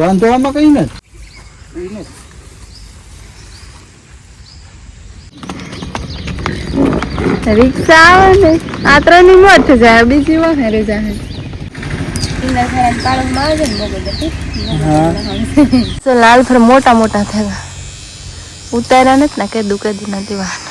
વાંધો આમાં કઈ ને રિક્ષા આવે ને આ ત્રણની મોત જાય બીજી વખરે જાય. તો લાલ ફર મોટા મોટા થયા. ઉતાર્યા નથી ને કે કેદું નથી વાહન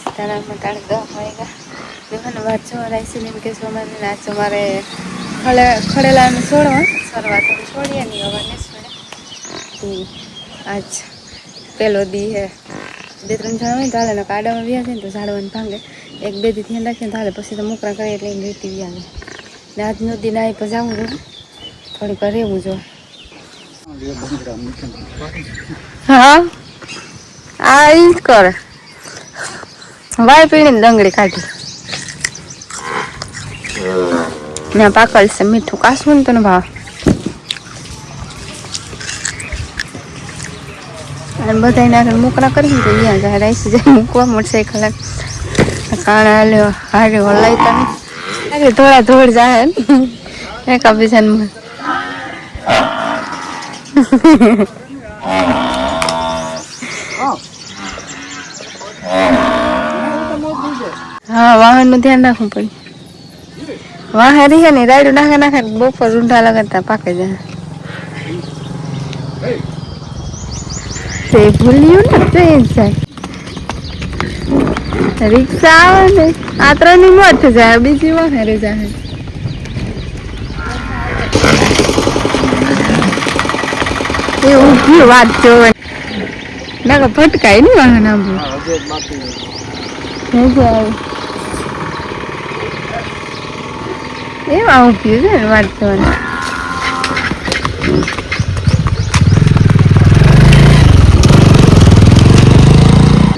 સીતારામમાં તાળ દહ વાગ્યા દુકાન વાંચો રાઈસી ને કે સોમાને નાચો મારે ખડે ખડેલા છોડવા સરવા તો છોડીએ નહીં હવાને છોડે આજ પેલો દી હે. બે ત્રણ જણા હોય તાલે કાડામાં વ્યા છે ને તો ઝાડવાનું ભાંગે. એક બે દી ધ્યાન રાખીને તાલે પછી તો મોકરા કરે એટલે એમ રેતી વ્યા ને આજનો દી ના પછી જવું જોઈએ થોડીક વાર રહેવું જોઈએ હા આ જ કરે. વાય પીણીને ડંગળી કાઢી. ને પાકલ છે, મીઠું કાશું ને તને ભાવ. અને બધા નાખે મોકરા કરી તો અહીંયા જાય રાઈસ જાય, મૂકવા મોટરસાઇકલ કાણા લ્યો હારે હલાઈતા નહીં. થોડા ધોળ જાય ને એકા બીજાને હા વાહનનું ધ્યાન રાખવું પડે. વાહન રહે ને રાયડું નાખે નાખે બપોર ઊંધા લગાડતા પાકે જાય. તે ભૂલ્યું ને ટ્રેન જાય. રિક્ષા આવે ને આ ત્રણની મોત જાય બીજી વાહરે જાય. એ ઊભી વાત જોવે. ના ફટકાય ને વાહન આંબુ. મજા આવે. એમાં ઊભી છે ને વાત જોવાની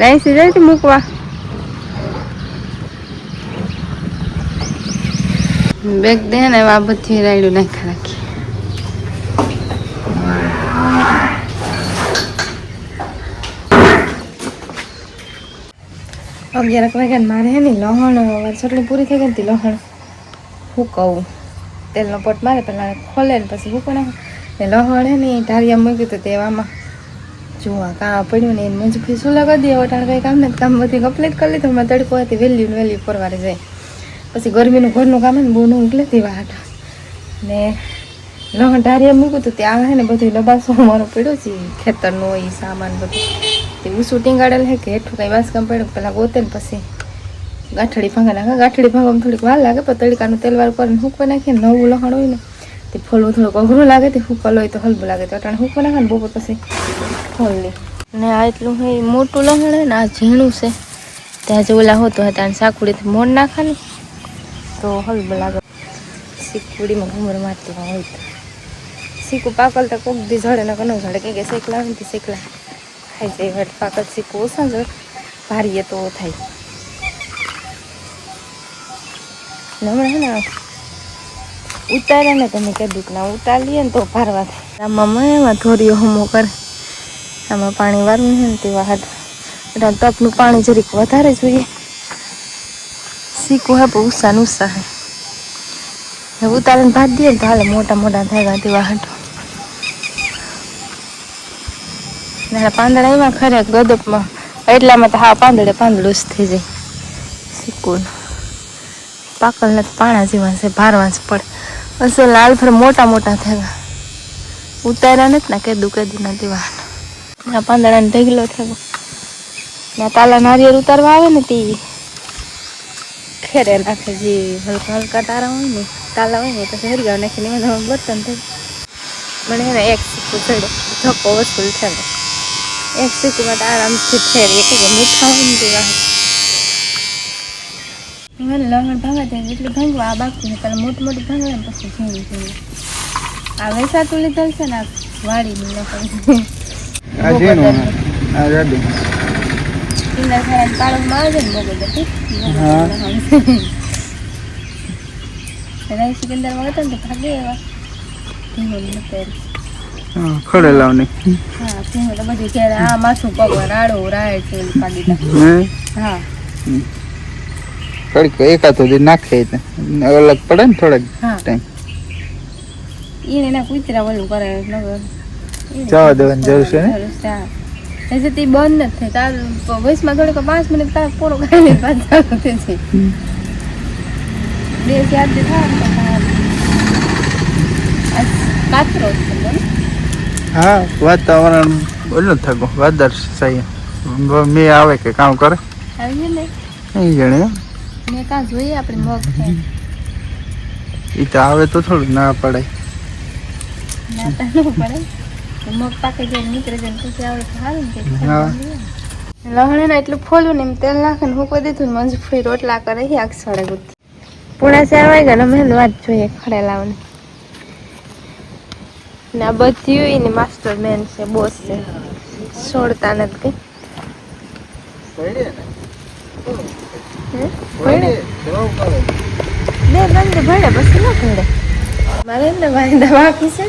લાઈસી જાય છે મૂકવા. બેગ દે ને બાબતથી રાયડું નાખી રાખી. અગિયાર વાગ્યા મારે હે ને લહણ ચટણી પૂરી થઈ ગઈ હતી લહણ. હુકવું તેલનો પોટ મારે પહેલાં ખોલે ને પછી હુકો નાખે ને લહણ ને ઢારિયા મૂક્યું હતું તેવામાં જોવા કાં પડ્યું ને એને મંજુ શું લગાવી દે વટાણ કંઈ કામ ને કામ બધી કમ્પ્લીટ કરી લીધું. મેં તડકો હતી વહેલી ને વહેલી પરવારે જાય પછી ગરમીનું ઘરનું કામ ને બહુ ન ઉકલે તે વાટ. ને લહણ ઢારિયા મૂક્યું હતું ત્યાં હે ને બધું લબાસો મારો પડ્યો છે ખેતરનો એ સામાન બધું. તે ઉસું ટીંગાડેલ હે કે હેઠું કાંઈ વાસકામ પડ્યું પહેલાં ગોતે ને પછી ગાંઠડી ભાંગા નાખે. ગાંઠડી ભાંગવામાં થોડીક વાર લાગે, પણ તડકાનું તેલ વાર કરીને હૂકવા નાખીએ નવું લખણ હોય ને, તે ફોલવું થોડુંક અઘરું લાગે, તે હૂકલ હોય તો હલવું લાગે. તો અટાણે હૂકવા નાખે ને બપોર પછી ફોલ લે ને આ એટલું હે મોટું લહણ હે ને, આ ઝીણું છે. ત્યાં જે ઓલા હોતું હતા અને સાકુડીથી મોણ ને તો હલવું લાગે. સીકુડીમાં ઘૂમર મારતી હોય તો. શીકું પાકલ તો કોક દી ઝડે ને કનો ઝડે. કે શેકલા હોય ને તે શેકલા. ખાઈ જાય પાકલ સીકું ઓછા જડ ભારીએ તો થાય. હમણાં હે ને ઉતારે ને તમે કીધું કે ના ઉતારીએ ને તો ભારવા આમાં મેં એમાં થોડીઓ હમો કરે. આમાં પાણી વારવું છે ને તેવા હાથ એટલે તપનું પાણી જરીક વધારે જોઈએ. શીખવું હે પણ ઉત્સાહ ઉષા હે. ઉતારે ઉતારીને ભાત દઈએ ને તો હાલે મોટા મોટા થાય તેવા હાટો. ના પાંદડા એમાં ખરે ગદપમાં. એટલામાં તો હા પાંદડે પાંદડું જ થઈ જાય. શીકું પાકલને ને પાણા જેવા છે ભારવા પડે અસલ લાલ ફર મોટા મોટા થયા ઉતાર્યા નથી ને કે દુકેદી નથી વાહન ના પાંદડાને ઢગલો થયો. ના તાલા નારિયેળ ઉતારવા આવે ને તે ખેરે નાખે જે હલકા હલકા તારા હોય ને, તાલા હોય ને પછી હરગાવ નાખીને એમાં બર્તન થઈ મને એને એક સિક્કું ચડે ધક્કો વસૂલ થયો. એક સીકુમાં તો આરામથી ફેર એક મીઠા હોય ને મને લહણ ભાંગા ત્યાં એટલું ભાંગવા આ બાકી છે પેલા મોટું મોટું ભાંગવા ને પછી ઝીણું ઝીણું આ વેસાતું લીધેલ છે ને આ વાડીનું લખણ આ ઝીણું આ જાડું કિન્ના સારા પાડોશમાં આવે છે ને મોગો જતી હા. રાઈ સિકંદરમાં હતા ને તો ભાગે એવા ધીમું નતેર હા ખડેલાવની હા ધીમું તો બધી ઘેર આ માથું પગ રાડો રાય છે એમ પાડીતા હે હા કડક એકાતો દી નાખે અલગ પડે ને થોડાક હા. ટાઈમ એને એના કુતરા ઓલું કરે નગર જવા દેવાની જરૂર છે ને? તે બંધ નથી તાર વયસમાં થોડીક પાંચ મિનિટ તાર પૂરો કરીને પાછું. થઈ છે બે ચાર દી થાય કાતરો હા વાતાવરણ ઓલું થાકો વાદર સાહી મેં આવે કે કામ કરે? આવી ને? જાણે. મેં કાં જોઈએ આપણે મગ છે. ઈ તો આવે તો થોડું ના ન પડે. તો મગ પાકે જાય નીકળે ને પછી આવે તો સારું ને હા. ને એટલું ફોલું ને એમ તેલ નાખે ને મૂકવા દીધું ને મંજુફરી રોટલા કરે છે અક્ષરે ગુથી પૂણા ચાર વાગ્યા ને મેં વાત જોઈએ ખડે ને આ બધી ને માસ્ટર મેન છે બોસ છે. છોડતા નથી કઈ. હે? બે બંધ ભણે પછી ન ભણે. મારે ને વાંદા બાકી છે.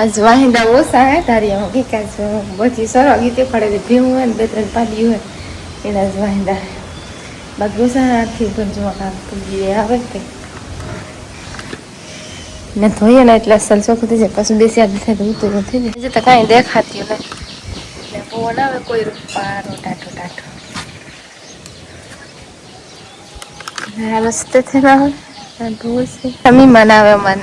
આજ વાહિંદા ઓછા હે ધારિયામાં કે કાજ બધી ગીતે પડે ભીવું હોય ને બે ત્રણ પાડ્યું હોય એના જ વાહિંદા બાકી ઓછા પણ જોવા કામ પૂરી આવે તે ને ધોઈએ ને એટલે અસલ ચોખ્ખું થઈ જાય. પછી બેસી આદિ થાય તો ઉતરું થઈ જાય. તો કાંઈ દેખાતી નહીં ને પવન આવે કોઈ રૂપારો ટાટો ટાટો. છે. તમે મનાવે મન.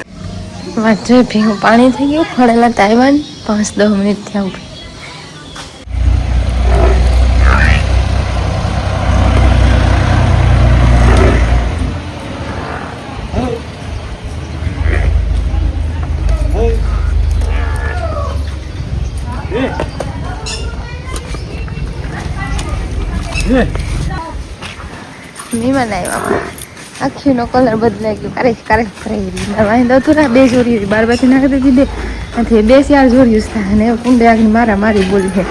વાંચો ભીનું પાણી થઈ ગયું ખડેલા તાઈવાન પાંચ દસ મિનિટ થયા ઊભી મહેમાન આવ્યા આખીનો કલર બદલાઈ ગયો. કારે કારે ફરાઈ વાંધો હતું ના બે જોડી બાર બાકી નાખી દીધી બે. બે ચાર જોડી થાય અને કુંડે આગળ મારા મારી બોલી છે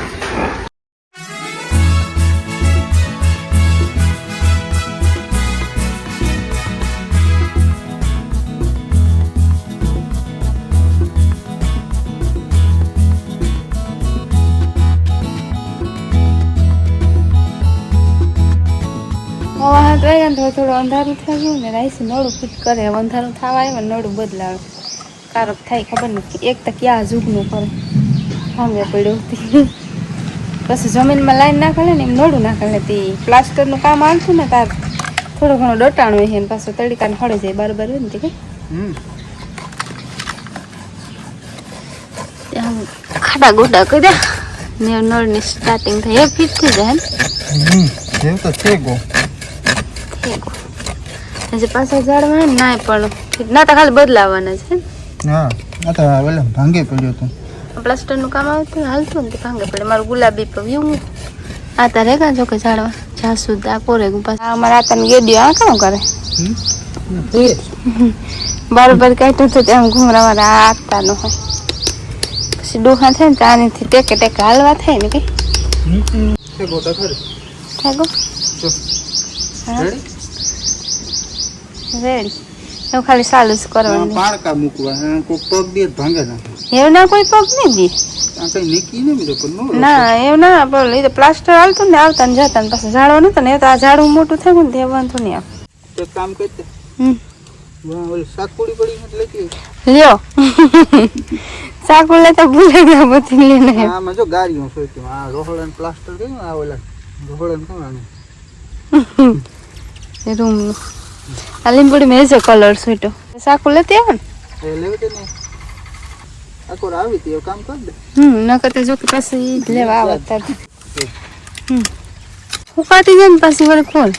થોડું અંધારું થયું ને રાઈસ નળું ફૂટ કરે. હવે અંધારું થવા આવે ને નળું બદલાવે કારક થાય ખબર નથી. એક તો ક્યાં જુગનું કરે સામે પડ્યું પછી જમીનમાં લાઈન નાખે ને એમ નળું નાખે ને તે પ્લાસ્ટરનું કામ આવતું ને તાર. થોડો ઘણો ડટાણું હોય ને પાછું તડીકાને ફળે જાય બરાબર હોય ને તે કંઈ ખાડા ગોડા કર્યા. ને નળની સ્ટાર્ટિંગ થઈ એ ફિટ થઈ જાય એમ. તો છે ગો. હજી પાછા ઝાડવા હે ને પણ ના તો ખાલી બદલાવાના છે. હા આ તો ઓલા ભાંગે પડ્યો તો. પ્લાસ્ટરનું કામ આવતું હાલતું ને ભાંગે પડે. મારું ગુલાબી પવ્યું આ તારે કાં જો કે ઝાડવા. જાસુ આ કોરે અમારા આતાને ગેડિયો આ કામ કરે બરોબર કાઢ્યું તો તેમ ઘૂમરા મારા આ આતા નો હોય. પછી ડોહા થાય ને તો આનીથી ટેકે ટેકે હાલવા થાય ને કઈ છે ગોટા ખરી થાય ગો જો. હા? રેડી એવું ખાલી સાલું જ કરવાનું. પાણકા મૂકવા કોઈ પગ દે ભાંગે ના એવું ના કોઈ પગ નહીં દે? ને પણ એવું ના બોલ એ તો પ્લાસ્ટર હાલતું ને આવતા ને જતા ને પાછું ઝાડવા નતું ને તો આ ઝાડવું મોટું થાય ને તે વાંધો નહીં આવે. કામ કરતે લ્યો. સાકુડ લેતા ભૂલે ગયા બધી લઈને આમાં જો ગાડીઓ સોચ્યું આ રોહળન પ્લાસ્ટર કર્યું આ ઓલા રોહળન કોણ આનું? રૂમ લીંબુડી મેં છે કલર સુટો સાકુ લેતી આવે ને? લેવું ને આકોર આવી તી કામ કર દે. હમ ન કરતા જો કે પાછું લેવા આવે તાર. હમ. ફૂકાતી જાય ને પાછી વળી ખોલ.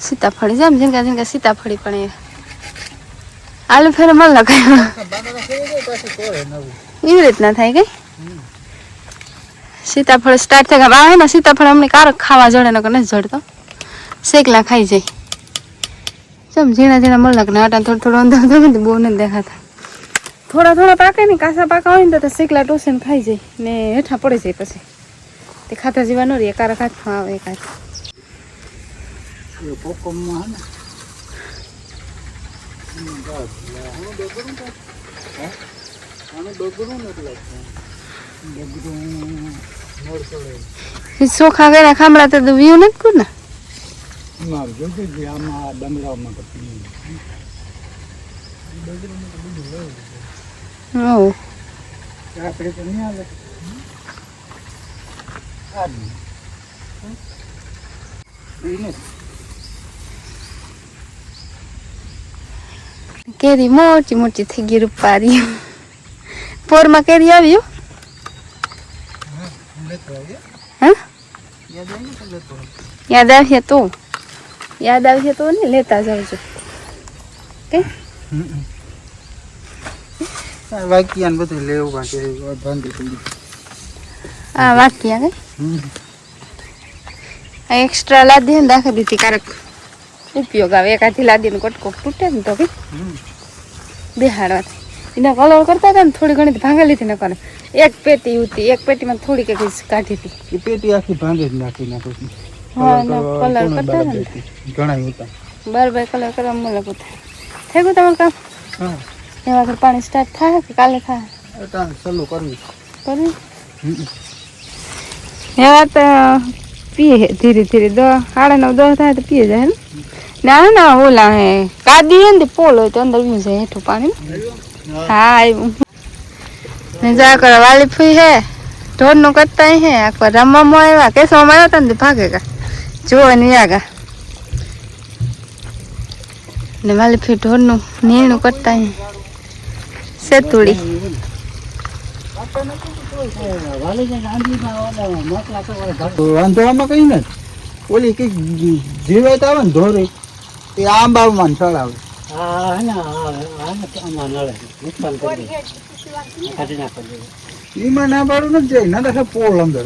સીતાફળી જેમ ઝીંકા ઝીંકા સીતાફળી પણ એ. આલુ ફેરે મળ નવું. એવી રીતના થાય કઈ સીતાફળ સ્ટાર્ટ થાય. આ ને સીતાફળ અમને કારક ખાવા જડે નકર નથી જડતો. શેકલા ખાઈ જાય. ચમ ઝીણા ઝીણા મળે ને આટા થોડું થોડું અંદર અંદર ને બહુ નથી દેખાતા. થોડા થોડા પાકે ને કાસા પાકા હોય ને તો શેકલા ટોસે ને ખાઈ જાય ને હેઠા પડી જાય પછી. તે ખાતા જેવા ન રહે એકારા હાથમાં આવે એ ચોખા કર્યા ખામડા તો વ્યૂ નથી કું ને મારું જોતું જે આમાં ડમરામાં કપી આપણે તો નહીં આવે. કેરી મોટી મોટી થઈ ગઈ રૂપારી. પોરમાં કેરી આવ્યું યાદ આવ્યા તો. યાદ આવશે તો ને લેતા જાવજો. કે આ વાક્યાને બધું લેવું બાકી બાંધી પડી આ વાક્યા કે એક્સ્ટ્રા લાદી ને દાખલ દીધી કારક ઉપયોગ આવે. એકાથી લાદીને કટકો તૂટે ને તો કઈ. બેહાડવાથી. એના કલર કરતા હતા ને થોડી ઘણી ભાંગેલી હતી ને કરે એક પેટી હતી એક પેટીમાં થોડી કે કાઢી હતી. એ પેટી આખી ભાંગે જ નાખી નાખું હા, કલર કરતા. ઘણા હતા બાર કલર કરવા મળે બધા થઈ ગયું તમારું કામ? હા. એવા પાણી સ્ટાર્ટ થાય કે કાલે થાય? અટાણ ચાલુ કરવી કરવું? એવા તો પીએ ધીરે ધીરે. દસ સાડા નવ દસ થાય તો પીએ જાય ને? ના ના ઓલા હે કાદી હે ને પોલ હોય તો અંદર જાય હેઠું પાણી. હા આવ્યું ને જા કર વાલી ફૂઈ હે. ઢોરનું કરતા હે આખો રમવામાં આવ્યા. કેસવામાં આવ્યા તને ભાગે ગા જોવા ને આગા ને વાલી ફી ઢોરનું નીણું કરતા સેતુડી. તો વાંધો આમાં કઈ નથી. ઓલી કંઈક જીવાત આવે ને તે આંબામાં ચડાવે. એમાં ના પાડું નથી જાય ના તો પોળ અંદર.